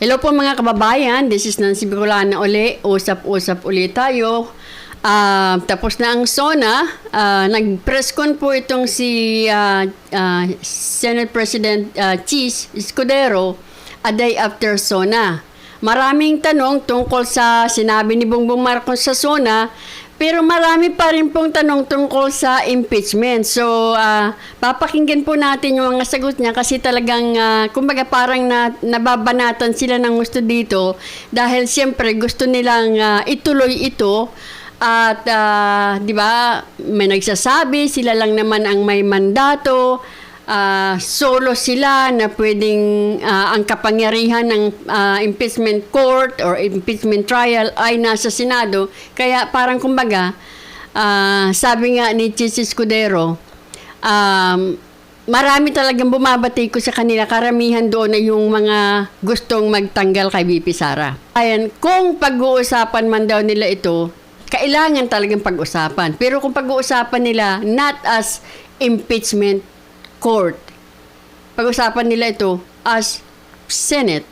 Hello po mga kababayan, this is Nancy Bicolana uli. Usap-usap ulit tayo. Ah, tapos na ang SONA. Ah, nag-press con po itong si ah, ah, Senate President uh, Cheese Escudero a day after SONA. Maraming tanong tungkol sa sinabi ni Bongbong Marcos sa SONA, pero marami pa rin pong tanong tungkol sa impeachment. So, ah, papakinggan po natin yung mga sagot niya kasi talagang, ah, kumbaga parang na, nababanatan sila ng gusto dito dahil siyempre gusto nilang ah, ituloy ito at ah, 'di ba, may nagsasabi sila lang naman ang may mandato. Ah, solo sila na pwedeng ah, ang kapangyarihan ng ah, impeachment court or impeachment trial ay nasa Senado. Kaya parang kumbaga, ah, sabi nga ni Chis Escudero, um, marami talagang bumabati ko sa kanila. Karamihan doon ay yung mga gustong magtanggal kay BP Sara. Ayan, kung pag-uusapan man daw nila ito, kailangan talagang pag-usapan. Pero kung pag-uusapan nila, not as impeachment court. Pag-usapan nila ito as Senate,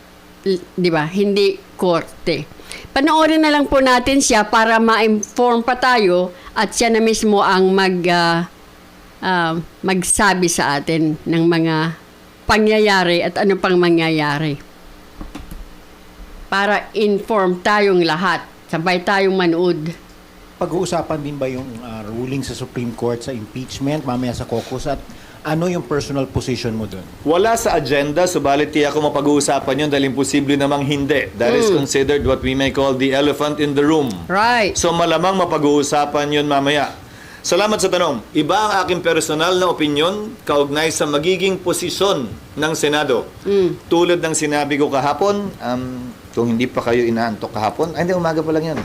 di ba? Hindi korte. Panoorin na lang po natin siya para ma-inform pa tayo at siya na mismo ang mag ah, ah, magsabi sa atin ng mga pangyayari at ano pang mangyayari. Para inform tayong lahat. Sabay tayong manood. Pag-uusapan din ba yung ah, ruling sa Supreme Court sa impeachment mamaya sa caucus at ano yung personal position mo doon? Wala sa agenda, subalit tiyak ko mapag-uusapan yun dahil imposible namang hindi. That is considered what we may call the elephant in the room. Right. So malamang mapag-uusapan yun mamaya. Salamat sa tanong. Iba ang aking personal na opinion kaugnay sa magiging posisyon ng Senado. Tulad ng sinabi ko kahapon, um, kung hindi pa kayo inaantok kahapon, ay hindi, umaga pa lang yan.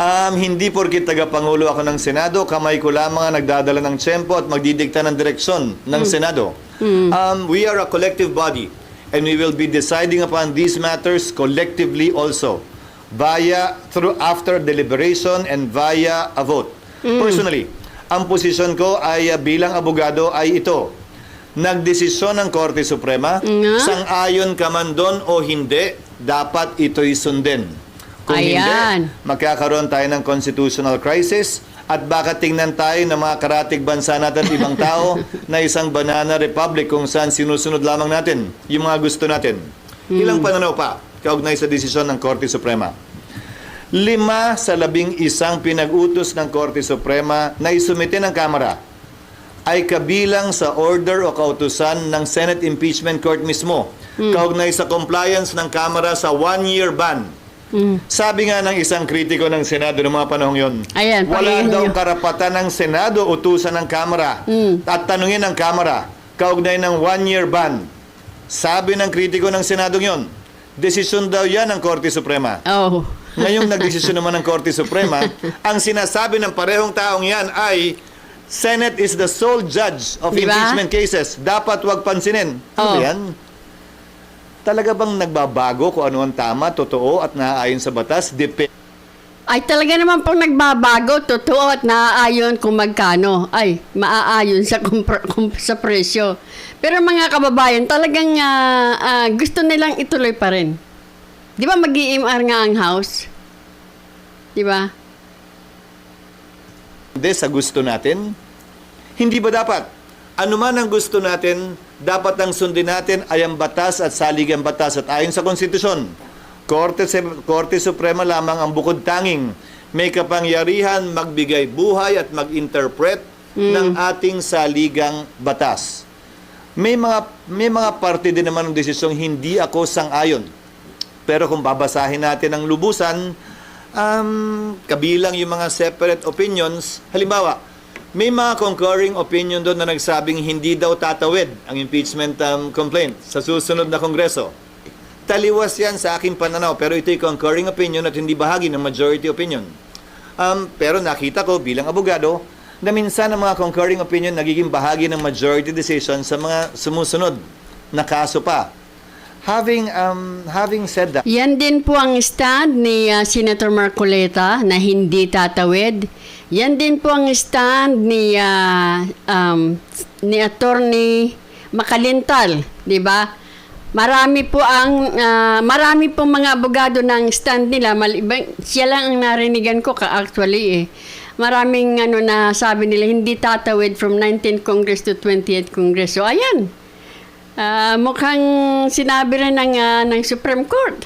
Um, hindi porkit taga-pangulo ako ng Senado, kamay ko lamang ang nagdadala ng tsempo at magdidikta ng direksyon ng Senado. Um, we are a collective body and we will be deciding upon these matters collectively also via through after deliberation and via a vote. Personally, ang posisyon ko ay uh, bilang abogado ay ito. Nagdesisyon ng Korte Suprema, Nga. sang-ayon ka man doon o hindi, dapat ito'y sundin. Kung Ayan. hindi, magkakaroon tayo ng constitutional crisis at baka tingnan tayo ng mga karatig bansa natin at ibang tao na isang banana republic kung saan sinusunod lamang natin yung mga gusto natin. Ilang pananaw pa kaugnay sa desisyon ng Korte Suprema. Lima sa labing isang pinag-utos ng Korte Suprema na isumite ng Kamara ay kabilang sa order o kautusan ng Senate Impeachment Court mismo kaugnay sa compliance ng Kamara sa one-year ban. Sabi nga ng isang kritiko ng Senado noong mga panahong yon, Ayan, wala daw niyo. karapatan ng Senado utusan ng Kamara at tanungin ng Kamara kaugnay ng one-year ban. Sabi ng kritiko ng Senado yon, desisyon daw yan ng Korte Suprema. Oh. Ngayong nagdesisyon naman ng Korte Suprema, ang sinasabi ng parehong taong yan ay Senate is the sole judge of Di ba? impeachment cases. Dapat wag pansinin. Ano Oh. yan? Talaga bang nagbabago kung ano ang tama, totoo at naaayon sa batas? Depende. Ay talaga naman pong nagbabago, totoo at naaayon kung magkano. Ay, maaayon sa, kumpra- kum- sa presyo. Pero mga kababayan, talagang ah, ah, gusto nilang ituloy pa rin. Di ba mag-iimar nga ang house? Di ba? sa gusto natin? Hindi ba dapat? Ano man ang gusto natin, dapat ang sundin natin ay ang batas at saligang batas at ayon sa konstitusyon. Korte, Korte Suprema lamang ang bukod tanging may kapangyarihan magbigay buhay at mag-interpret ng ating saligang batas. May mga may mga parte din naman ng desisyong hindi ako sang-ayon. Pero kung babasahin natin ang lubusan, um, kabilang yung mga separate opinions, halimbawa, may mga concurring opinion doon na nagsabing hindi daw tatawid ang impeachment um, complaint sa susunod na kongreso. Taliwas yan sa aking pananaw, pero ito'y concurring opinion at hindi bahagi ng majority opinion. Um, pero nakita ko bilang abogado na minsan ang mga concurring opinion nagiging bahagi ng majority decision sa mga sumusunod na kaso pa. Having um, having said that, Yan din po ang stand ni ah, Senator Marcoleta na hindi tatawid. Yan din po ang stand ni ah, um, ni Attorney Makalintal, 'di ba? Marami po ang ah, marami po mga abogado ng stand nila. Malibang, siya lang ang narinigan ko ka actually eh. Maraming ano na sabi nila hindi tatawid from 19th Congress to 20th Congress. So ayan. Ah, mukhang sinabi rin ng, ah, ng Supreme Court.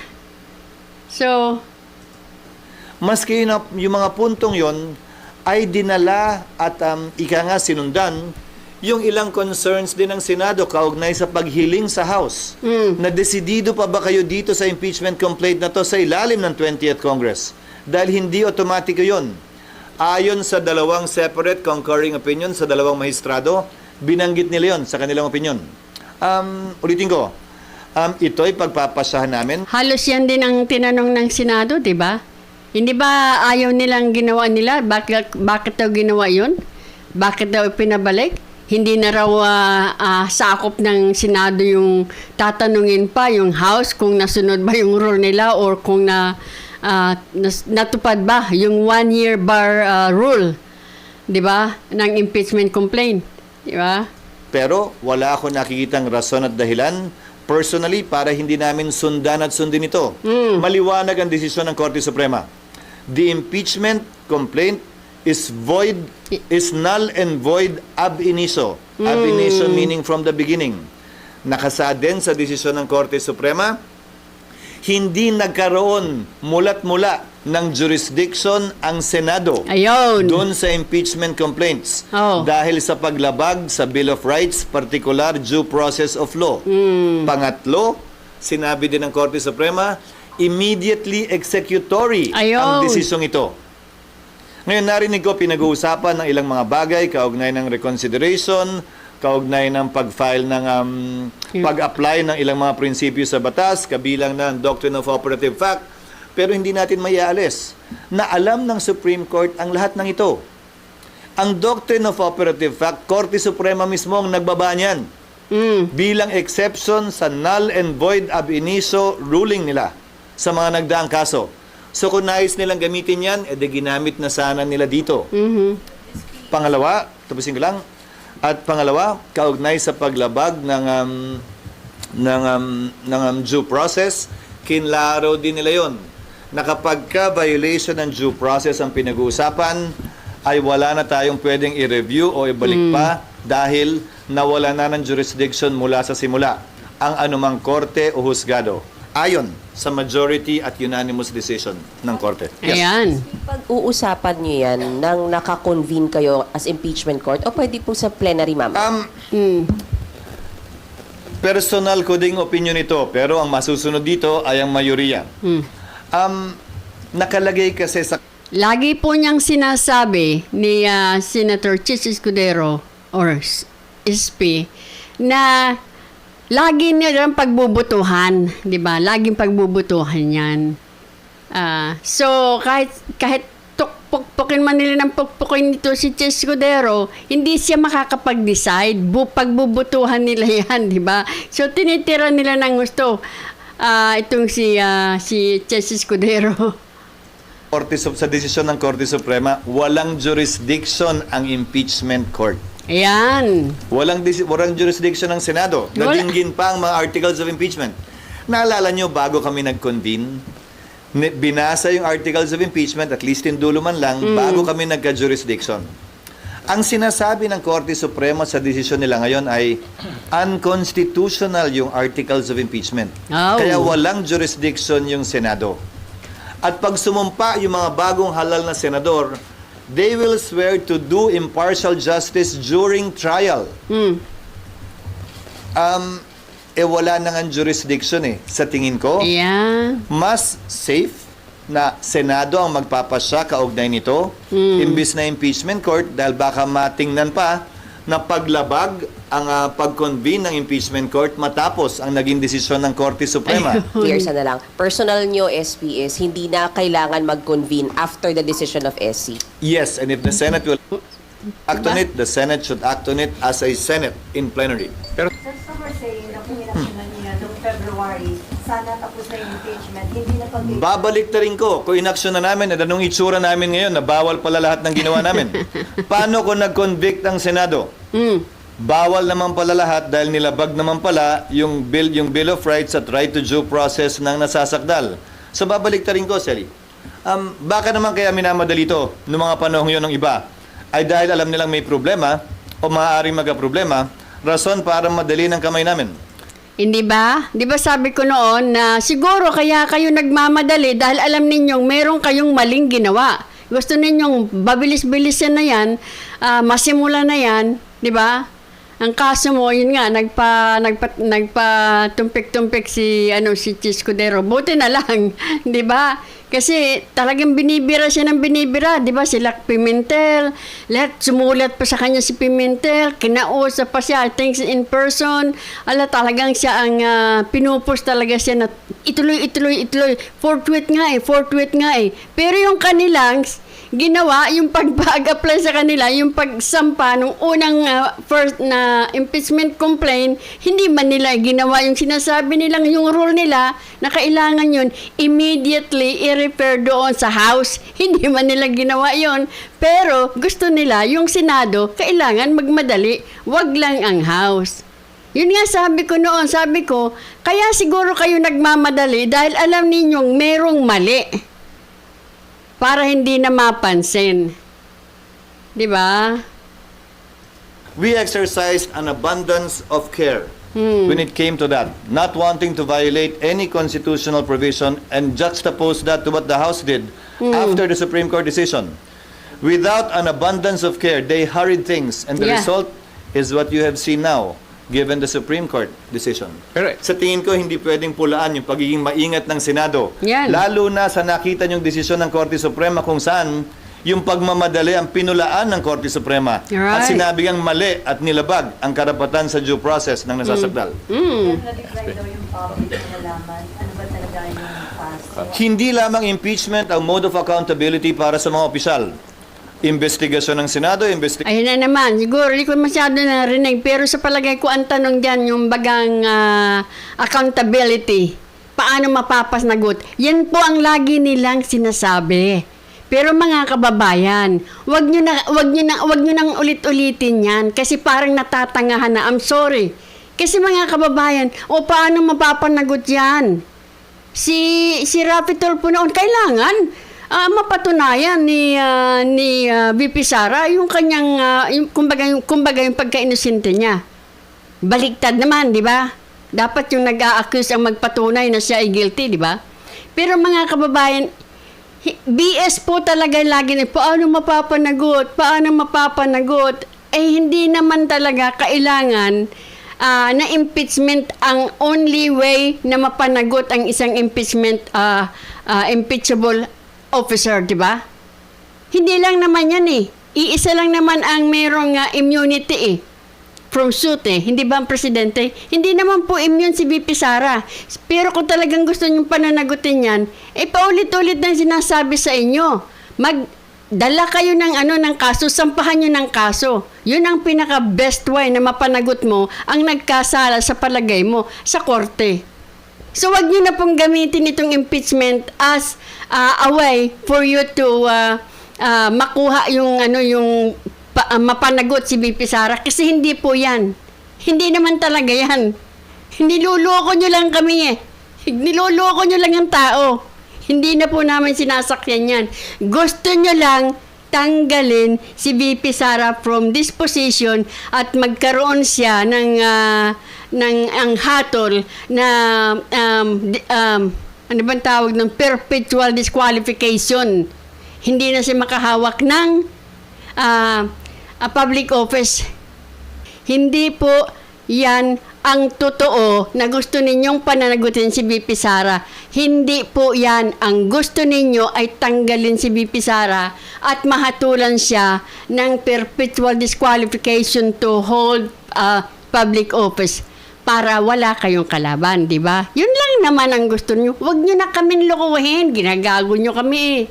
So, Maski na yung mga puntong yon ay dinala at um, ika nga sinundan yung ilang concerns din ng Senado kaugnay sa paghiling sa House. Mm. Na desidido pa ba kayo dito sa impeachment complaint na to sa ilalim ng 20th Congress? Dahil hindi otomatiko yon. Ayon sa dalawang separate concurring opinion sa dalawang mahistrado, binanggit nila yon sa kanilang opinion. Um, ulitin ko, um, ito'y pagpapasahan namin halos yan din ang tinanong ng Senado, di ba? Hindi ba ayaw nilang ginawa nila? Bakit, bakit daw ginawa yun? Bakit daw pinabalik? Hindi na raw ah, ah, sakop ng Senado yung tatanungin pa yung House kung nasunod ba yung rule nila or kung na, nas- natupad ba yung one-year bar ah, rule, di ba, ng impeachment complaint. Di ba? Pero wala ako nakikitang rason at dahilan personally para hindi namin sundan at sundin ito. Maliwanag ang desisyon ng Korte Suprema. The impeachment complaint is void, is null and void ab initio. Ab initio meaning from the beginning. Nakasaad din sa desisyon ng Korte Suprema, hindi nagkaroon mulat mula ng jurisdiction ang Senado Ayun. doon sa impeachment complaints Oh. dahil sa paglabag sa Bill of Rights, particular due process of law. Hmm. Pangatlo, sinabi din ng Korte Suprema, immediately executory Ayun. ang desisyong ito. Ngayon narinig ko pinag-uusapan ng ilang mga bagay kaugnay ng reconsideration, kaugnay ng pag-file ng um, pag-apply ng ilang mga prinsipyo sa batas, kabilang ng Doctrine of Operative Fact, pero hindi natin maialis na alam ng Supreme Court ang lahat ng ito. Ang Doctrine of Operative Fact, Korte Suprema mismo ang nagbaba niyan Mm. bilang exception sa null and void ab initio ruling nila sa mga nagdaang kaso. So kung nais nilang gamitin yan, edi ginamit na sana nila dito. Mhm. Pangalawa, tapusin ko lang. At pangalawa, kaugnay sa paglabag ng um, ng um, ng um, due process, kinlaro din nila 'yon. Na kapag ka violation ng due process ang pinag-uusapan, ay wala na tayong pwedeng i-review o ibalik pa dahil nawala na ng jurisdiction mula sa simula ang anumang korte o husgado ayon sa majority at unanimous decision ng korte. Ayan. Pag-uusapan nyo yan nang nakakonvene kayo as impeachment court o pwede po sa plenary, ma'am? Um, Mm. Personal ko ding opinion ito, pero ang masusunod dito ay ang mayoriya. Mm. Um, nakalagay kasi sa Lagi po niyang sinasabi ni ah, Senator Chis Escudero or SP na lagi nilang pagbubutuhan, 'di ba? Laging pagbubutuhan 'yan. Ah, so kahit kahit pukpukin man nila ng pukpukin nito si Chis Escudero, hindi siya makakapag-decide. Bu pagbubutuhan nila 'yan, 'di ba? So tinitira nila ng gusto ah, itong si ah, si Chis Escudero. Korte sa desisyon ng Korte Suprema, walang jurisdiction ang impeachment court. Ayan. Walang, walang jurisdiction ng Senado. Wala. Nadinggin pa ang mga articles of impeachment. Naalala nyo, bago kami nag-convene, binasa yung articles of impeachment, at least in dulo man lang, bago kami nagka-jurisdiction. Ang sinasabi ng Korte Suprema sa desisyon nila ngayon ay unconstitutional yung articles of impeachment. Oh. Kaya walang jurisdiction yung Senado. At pag sumumpa yung mga bagong halal na senador, they will swear to do impartial justice during trial. Mm. Um, eh wala na nga jurisdiction eh. Sa tingin ko, Ayan. mas safe na Senado ang magpapasya kaugnay nito imbis na impeachment court dahil baka matingnan pa na paglabag ang ah, pag-convene ng impeachment court matapos ang naging desisyon ng Korte Suprema. Clear sa na lang. Personal nyo, SP, is hindi na kailangan mag-convene after the decision of SC. Yes, and if the Senate will act on it, the Senate should act on it as a Senate in plenary. Pero Sir, some are saying na niya noong February, sana tapos na yung impeachment, hindi na pag babalik na rin ko kung inaksyon na namin at anong itsura namin ngayon na bawal pala lahat ng ginawa namin. Paano kung nag-convict ang Senado? Mm. Bawal naman pala lahat dahil nilabag naman pala yung bill, yung Bill of Rights at right to due process ng nasasakdal. So babalik ta rin ko, Sally. Um, baka naman kaya minamadali ito noong mga panahon yun ng iba ay dahil alam nilang may problema o maaaring magka-problema, rason para madali ng kamay namin. Hindi ba? Di ba sabi ko noon na siguro kaya kayo nagmamadali dahil alam ninyong meron kayong maling ginawa. Gusto ninyong babilis-bilisan na yan, ah, masimula na yan, di ba? Ang kaso mo, yun nga, nagpa, nagpa, nagpa tumpik-tumpik si, ano, si Chiscudero. Buti na lang, di ba? Kasi talagang binibira siya ng binibira, di ba? Sila Pimentel, lahat sumulat pa sa kanya si Pimentel, kinausap pa siya, I think in person. Ala, talagang siya ang ah, pinupus talaga siya na ituloy, ituloy, ituloy. Forthwith nga eh, forthwith nga eh. Pero yung kanilang ginawa, yung pag-apply sa kanila, yung pagsampa nung unang ah, first na impeachment complaint, hindi man nila ginawa yung sinasabi nilang yung rule nila na kailangan yun immediately i-refer doon sa House. Hindi man nila ginawa yon Pero gusto nila yung Senado, kailangan magmadali, wag lang ang House. Yun nga sabi ko noon, sabi ko, kaya siguro kayo nagmamadali dahil alam ninyong merong mali para hindi na mapansin. 'Di ba? We exercised an abundance of care when it came to that, not wanting to violate any constitutional provision and juxtapose that to what the House did after the Supreme Court decision. Without an abundance of care, they hurried things, and the Yeah. result is what you have seen now, given the Supreme Court decision. Correct. Sa tingin ko, hindi pwedeng pulaan yung pagiging maingat ng Senado. Yan. Lalo na sa nakita niyong desisyon ng Korte Suprema kung saan yung pagmamadali ang pinulaan ng Korte Suprema. At Right. sinabi ang mali at nilabag ang karapatan sa due process ng nasasakdal. Mm. Na-decline daw yung public na nalaman. Ano ba talaga yung pass? Hindi lamang impeachment ang mode of accountability para sa mga opisyal. Investigasyon ng Senado, investigasyon Ayun na naman, siguro hindi ko masyado narinig, pero sa palagay ko ang tanong dyan, yung bagang ah, accountability, paano mapapasnagot? Yan po ang lagi nilang sinasabi. Pero mga kababayan, wag nyo na wag nyo na wag nyo nang ulit-ulitin 'yan kasi parang natatangahan na. I'm sorry. Kasi mga kababayan, o paano mapapanagot 'yan? Si si Rapi Tulfo noon kailangan ah, mapatunayan ni ah, ni ah, VP Sara yung kanyang ah, yung, kumbaga yung kumbaga yung pagka-inosente niya. Baliktad naman, di ba? Dapat yung nag-a-accuse ang magpatunay na siya ay guilty, di ba? Pero mga kababayan, BS po talaga lagi na, paano mapapanagot? Paano mapapanagot? Eh, hindi naman talaga kailangan ah, na impeachment ang only way na mapanagot ang isang impeachment ah, ah, impeachable officer, di ba? Hindi lang naman yan eh. Iisa lang naman ang merong ah, immunity eh. From suit eh. Hindi ba ang presidente? Hindi naman po immune si VP Sara. Pero kung talagang gusto niyong pananagutin yan, eh paulit-ulit na sinasabi sa inyo. Mag, dala kayo ng ano ng kaso, sampahan niyo ng kaso. Yun ang pinaka best way na mapanagot mo ang nagkasala sa palagay mo sa korte. So wag niyo na pong gamitin itong impeachment as ah, a way for you to ah, ah, makuha yung ano yung pa- ah, mapanagot si BP Sara kasi hindi po 'yan. Hindi naman talaga 'yan. Niloloko niyo lang kami eh. Niloloko niyo lang ang tao. Hindi na po namin sinasakyan yan. Gusto niyo lang tanggalin si VP Sara from this position at magkaroon siya ng ah, ng ang hatol na um, um, ano bang tawag ng perpetual disqualification. Hindi na siya makahawak ng ah, a public office. Hindi po yan ang totoo na gusto ninyong pananagutin si BP Sara. Hindi po yan. Ang gusto ninyo ay tanggalin si BP Sara at mahatulan siya ng perpetual disqualification to hold a public office para wala kayong kalaban, di ba? Yun lang naman ang gusto niyo. Huwag niyo na kami lokohin. Ginagago niyo kami.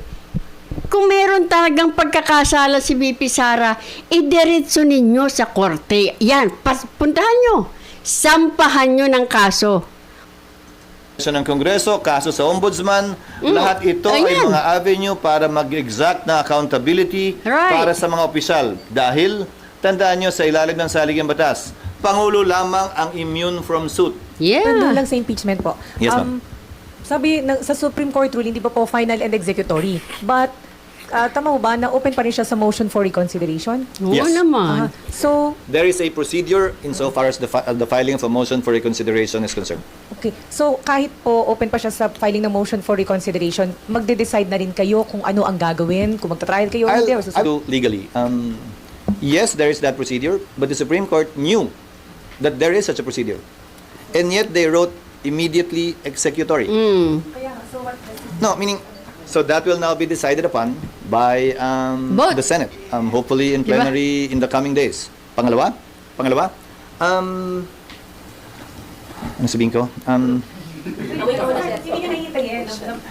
Kung meron talagang pagkakasala si BP Sara, idiretso ninyo sa korte. Yan, pas, puntahan nyo. Sampahan nyo ng kaso. ng Kongreso, kaso sa Ombudsman, lahat ito ay Ayan. mga avenue para mag-exact na accountability Right. para sa mga opisyal. Dahil Tandaan nyo sa ilalim ng saligang batas, Pangulo lamang ang immune from suit. Yeah. Nandun lang sa impeachment po. Yes, ma'am. sabi ng, sa Supreme Court ruling, di ba po final and executory? But, ah, tama mo ba na open pa rin siya sa motion for reconsideration? Oo Yes. naman. Ah, so, There is a procedure insofar as the, fi- uh, the filing of a motion for reconsideration is concerned. okay. So, kahit po open pa siya sa filing ng motion for reconsideration, magde-decide na rin kayo kung ano ang gagawin, kung magta-trial kayo o I'll, hindi. or susunod- I'll do legally. Um, yes, there is that procedure, but the Supreme Court knew that there is such a procedure. And yet they wrote immediately executory. Mm. No, meaning, so that will now be decided upon by um, the Senate, um, hopefully in plenary in the coming days. Pangalawa? Pangalawa? Um, ano sabihin ko? Um,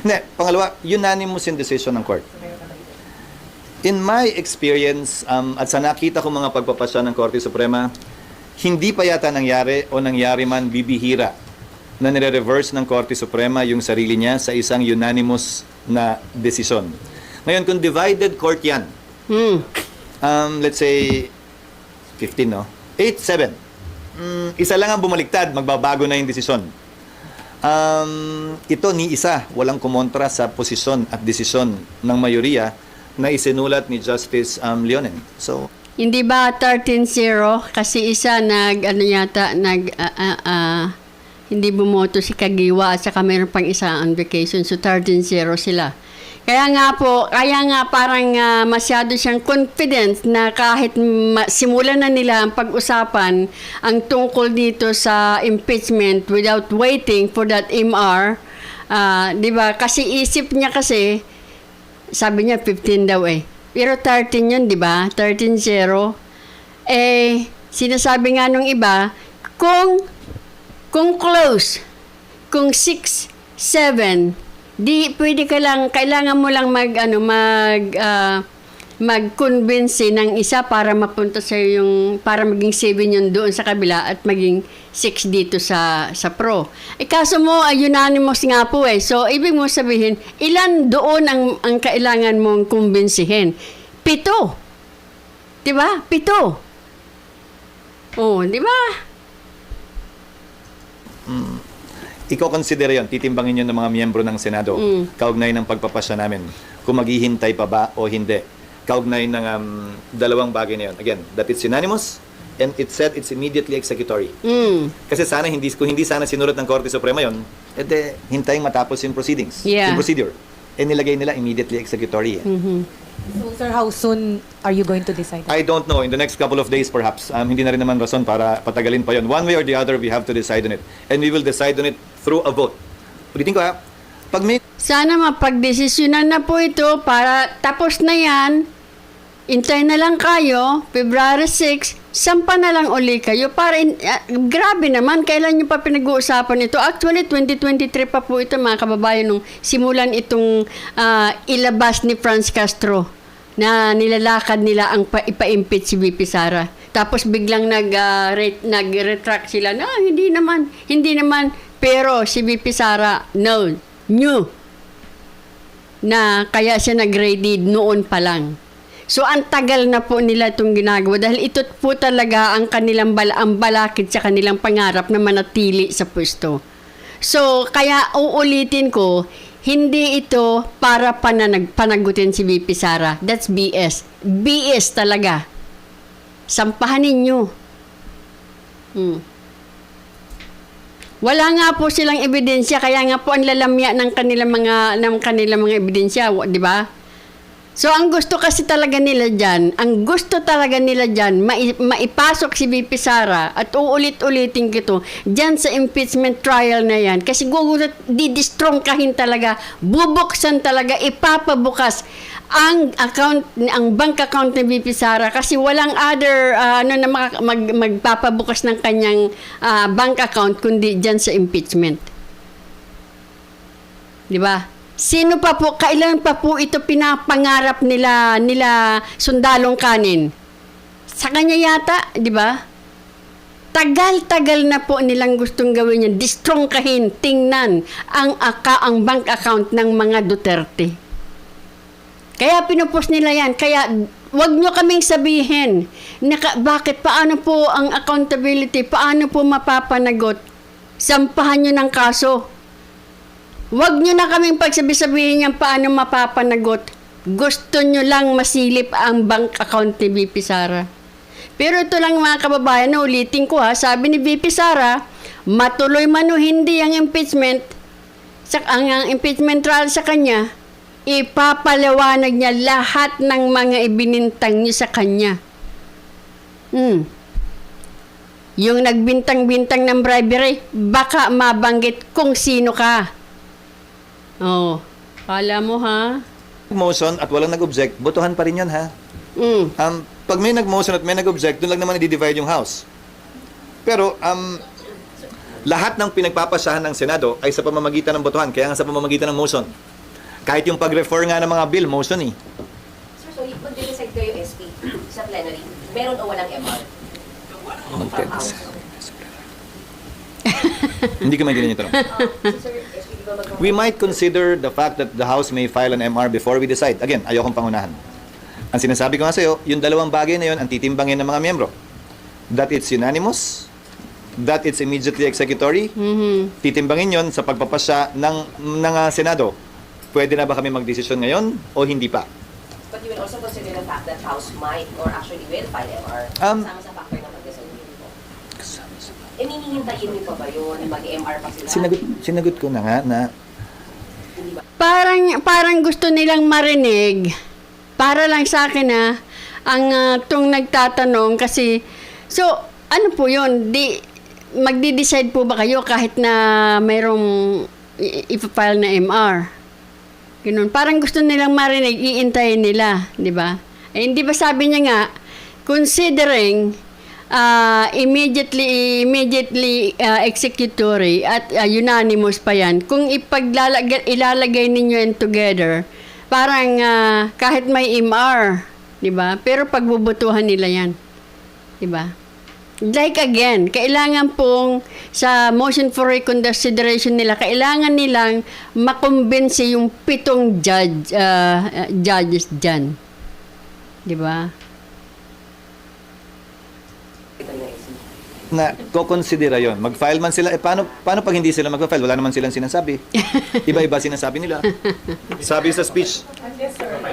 ne, pangalawa, unanimous in decision ng court. In my experience, um, at sa nakita ko mga pagpapasya ng Korte Suprema, hindi pa yata nangyari o nangyari man bibihira na nire-reverse ng Korte Suprema yung sarili niya sa isang unanimous na desisyon. Ngayon, kung divided court yan, Mm. um, let's say 15, no? 8-7. Mm, isa lang ang bumaliktad, magbabago na yung desisyon. Um, ito ni isa, walang kumontra sa posisyon at desisyon ng mayoriya na isinulat ni Justice um, Leonen. So, Hindi ba 13-0? Kasi isa nag, ano yata, nag, ah, ah, ah, hindi bumoto si Kagiwa at saka mayroon pang isa on vacation. So 13-0 sila. Kaya nga po, kaya nga parang ah, masyado siyang confident na kahit ma- simulan na nila ang pag-usapan ang tungkol dito sa impeachment without waiting for that MR, ah, 'di ba? Kasi isip niya kasi sabi niya 15 daw eh. Pero 13 yun, di ba? 13-0. Eh, sinasabi nga nung iba, kung, kung close, kung 6, 7, di pwede ka lang, kailangan mo lang mag, ano, mag, ah, mag-convince ng isa para mapunta sa yung para maging 7 yun doon sa kabila at maging 6 dito sa sa pro. Eh kaso mo ay unanimous nga po eh. So ibig mo sabihin, ilan doon ang ang kailangan mong kumbinsihin? Pito. 'Di ba? Pito. Oh, 'di ba? ikaw consider yon, titimbangin yun ng mga miyembro ng Senado, Mm. kaugnay ng pagpapasya namin, kung maghihintay pa ba o hindi. Kaugnay ng um, dalawang bagay na yun. Again, that it's unanimous, and it said it's immediately executory. Mm. Kasi sana hindi kung hindi sana sinulat ng Korte Suprema yon, edi hintayin matapos yung proceedings, Yeah. yung procedure. Eh nilagay nila immediately executory. eh. So, sir, how soon are you going to decide? I don't know, in the next couple of days perhaps. Um, hindi na rin naman rason para patagalin pa yon. One way or the other, we have to decide on it. And we will decide on it through a vote. Ulitin ko ha, pag may Sana mapagdesisyonan na po ito para tapos na yan. Intay na lang kayo, February 6, sampa na lang uli kayo para in, ah, grabe naman kailan niyo pa pinag-uusapan ito. Actually 2023 pa po ito mga kababayan nung simulan itong ah, ilabas ni Franz Castro na nilalakad nila ang pa, ipa-impeach si VP Sara. Tapos biglang nag ah, re- nag-retract sila na "Ah, hindi naman, hindi naman pero si VP Sara no, knew na kaya siya nag-ready noon pa lang. So ang tagal na po nila itong ginagawa dahil ito po talaga ang kanilang bala, ang balakid sa kanilang pangarap na manatili sa pwesto. So kaya uulitin ko, hindi ito para pananag, panagutin si VP Sara. That's BS. BS talaga. Sampahan ninyo. Hmm. Wala nga po silang ebidensya kaya nga po ang lalamya ng kanilang mga ng kanilang mga ebidensya, 'di ba? So ang gusto kasi talaga nila diyan, ang gusto talaga nila diyan mai- maipasok si VP Sara at uulit-ulitin kito diyan sa impeachment trial na 'yan kasi gugulat didistrong kahin talaga, bubuksan talaga, ipapabukas ang account ang bank account ni VP Sara kasi walang other ah, ano na maka- mag, magpapabukas ng kanyang ah, bank account kundi diyan sa impeachment. 'Di ba? Sino pa po kailan pa po ito pinapangarap nila nila sundalong kanin? Sa kanya yata, 'di ba? Tagal-tagal na po nilang gustong gawin yan. Distrongkahin, tingnan ang aka ang bank account ng mga Duterte. Kaya pinupos nila yan. Kaya wag nyo kaming sabihin, naka, bakit, paano po ang accountability, paano po mapapanagot, sampahan nyo ng kaso. Wag nyo na kaming pagsabi-sabihin yan paano mapapanagot. Gusto nyo lang masilip ang bank account ni VP Sara. Pero ito lang mga kababayan, ulitin ko ha, sabi ni VP Sara, matuloy man o hindi ang impeachment, sa, ang, ang impeachment trial sa kanya, ipapaliwanag niya lahat ng mga ibinintang niyo sa kanya. Hmm. Yung nagbintang-bintang ng bribery, baka mabanggit kung sino ka. Oh, kala mo ha? Motion at walang nag-object, botohan pa rin yan ha. Mm. Um, pag may nag-motion at may nag-object, doon lang naman i-divide yung House. Pero, um, lahat ng pinagpapasahan ng Senado ay sa pamamagitan ng botohan, kaya nga sa pamamagitan ng motion. Kahit yung pag-refer nga ng mga bill, motion eh. Sir, so mag-decide kayo SP sa plenary, meron o walang MR? Hindi ko maintindihan mag- We might consider the fact that the House may file an MR before we decide. Again, ayokong pangunahan. Ang sinasabi ko nga sa'yo, yung dalawang bagay na yun ang titimbangin ng mga miyembro. That it's unanimous, that it's immediately executory, titimbangin yon sa pagpapasya ng, ng ah, Senado. Pwede na ba kami magdesisyon ngayon o hindi pa? But you will also consider the fact that House might or actually will file MR Um, kasama sa factor ng pag-disagree po. Eh, ninihintayin niyo pa ba yun? Mag-MR pa sila? Sinagot, sinagot ko na nga na Parang, parang gusto nilang marinig. Para lang sa akin na ang ah, tung nagtatanong kasi, so, ano po yun? Di, magdi-decide po ba kayo kahit na mayroong ipapile na MR? Ganun. Parang gusto nilang marinig, iintayin nila, di ba? Eh, hindi ba sabi niya nga, considering ah, immediately immediately ah, executory at ah, unanimous pa yan, kung ipaglalagay ilalagay ninyo yan together, parang ah, kahit may MR, di ba? Pero pagbubutuhan nila yan. Di ba? Like again, kailangan pong sa motion for reconsideration nila, kailangan nilang makumbinsi yung pitong judge, ah, judges dyan. Di ba? Ito na SP. Na kokonsidera yon. Mag-file man sila, eh paano, paano pag hindi sila mag-file? Wala naman silang sinasabi. Iba-iba sinasabi nila. Sabi sa speech,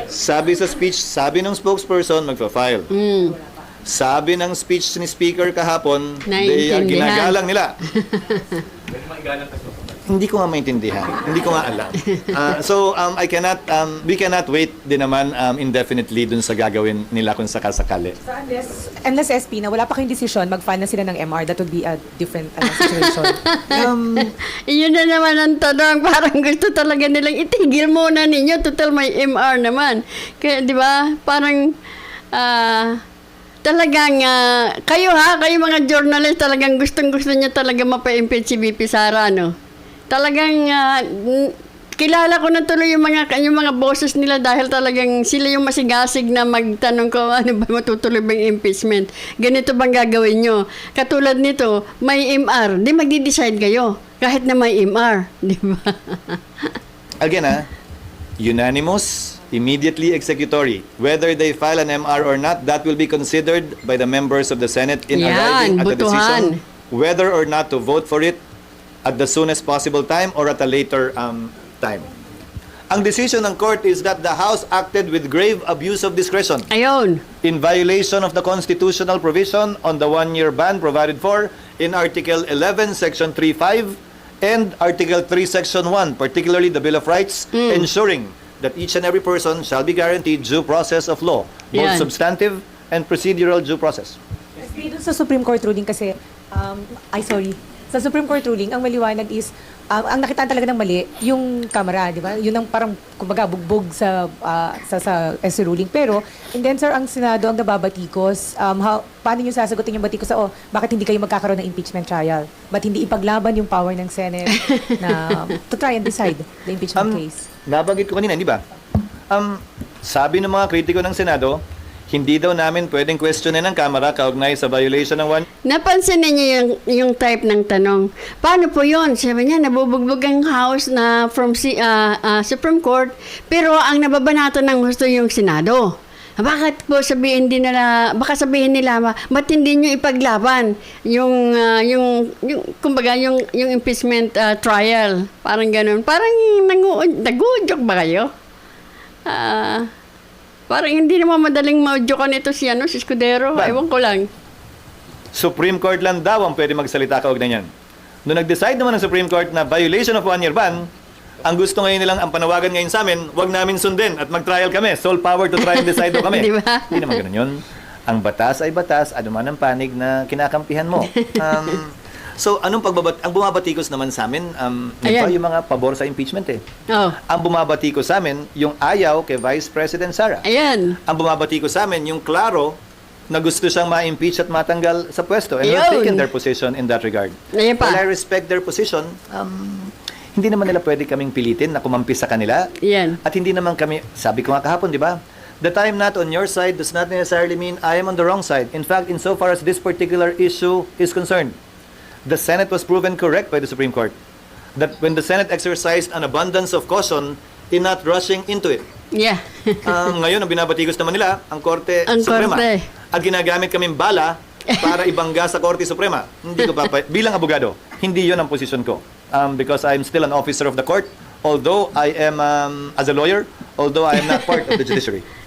sabi sa speech, sabi ng spokesperson, magpa-file. Mm. Sabi ng speech ni speaker kahapon, they are ginagalang nila. Hindi ko nga maintindihan. Hindi ko nga alam. Ah, so, um, I cannot, um, we cannot wait din naman um, indefinitely dun sa gagawin nila kung sakasakali. So unless, unless SP na wala pa kayong decision, mag-file na sila ng MR, that would be a different ano, situation. Um, Yun na naman ang tanong. Parang gusto talaga nilang itigil muna ninyo. Total may MR naman. Kaya, di ba? Parang, ah, talagang, ah, kayo ha, kayo mga journalist, talagang gustong-gusto niya talaga mapa-impeach si VP Sara, no? Talagang, n- kilala ko na tuloy yung mga, yung mga bosses nila dahil talagang sila yung masigasig na magtanong ko, ano ba matutuloy ba yung impeachment? Ganito bang gagawin nyo? Katulad nito, may MR, di magdi-decide kayo. Kahit na may MR, di ba? Again, ah, unanimous, immediately executory. Whether they file an MR or not, that will be considered by the members of the Senate in Yan, arriving at the butuhan. decision whether or not to vote for it at the soonest possible time or at a later um, time. Ang decision ng court is that the House acted with grave abuse of discretion Ayun. in violation of the constitutional provision on the one-year ban provided for in Article 11, Section 3.5 and Article 3, Section 1, particularly the Bill of Rights, ensuring that each and every person shall be guaranteed due process of law, both Yan. substantive and procedural due process. SP, dun sa Supreme Court ruling kasi, um, ay sorry, sa Supreme Court ruling, ang maliwanag is, um, ang nakitaan talaga ng mali, yung camera, di ba? Yun ang parang, kumbaga, bugbog sa, ah, sa, sa SC ruling. Pero, and then, sir, ang Senado ang nababatikos, um, how, paano nyo sasagutin yung batikos sa, oh, bakit hindi kayo magkakaroon ng impeachment trial? Ba't hindi ipaglaban yung power ng Senate na to try and decide the impeachment Um, case? Nabanggit ko kanina, di ba? Um, sabi ng mga kritiko ng Senado, hindi daw namin pwedeng questionin ng Kamara kaugnay sa violation ng one Napansin ninyo yung, yung type ng tanong. Paano po yun? Sabi niya, nabubugbog ang House na from si, ah, ah, Supreme Court, pero ang nababanatan ng gusto yung Senado. bakit po sabihin din nila, baka sabihin nila, "Ma- ba't hindi nyo ipaglaban yung, ah, yung, yung, kumbaga, yung, yung impeachment ah, trial? Parang ganun. Parang nagu, nagudyok ba kayo? Ah, parang hindi naman madaling maudyokan ito si, ano, si Escudero. Ba- Ewan ko lang. Supreme Court lang daw ang pwede magsalita kaugnay niyan. Noong nag-decide naman ng Supreme Court na violation of one-year ban, ang gusto ngayon nilang, ang panawagan ngayon sa amin, wag namin sundin at mag-trial kami. Sole power to try and decide daw kami. Di ba? Hindi naman ganun yun. Ang batas ay batas, ano man ang panig na kinakampihan mo. Um, so, anong pagbabat... Ang bumabatikos naman sa amin, um, Ayan. yung mga pabor sa impeachment eh. Oh, Ang bumabatikos sa amin, yung ayaw kay Vice President Sara. ayan. Ang bumabatikos sa amin, yung klaro na gusto siyang ma-impeach at matanggal sa pwesto. And we've Yun. taken their position in that regard. Ayan pa. While I respect their position, um, hindi naman nila pwede kaming pilitin na kumampi sa kanila. Yan. At hindi naman kami, sabi ko nga kahapon, di ba? The time not on your side does not necessarily mean I am on the wrong side. In fact, insofar as this particular issue is concerned, the Senate was proven correct by the Supreme Court. That when the Senate exercised an abundance of caution in not rushing into it. Yeah. Um, ngayon, ang binabatikos naman nila, ang Korte Ang Suprema. Korte. At ginagamit kaming bala para ibangga sa Korte Suprema. Hindi ko papa... Bilang abogado, hindi yon ang posisyon ko. Um, because I'm still an officer of the court, although I am, um, as a lawyer, although I am not part of the judiciary.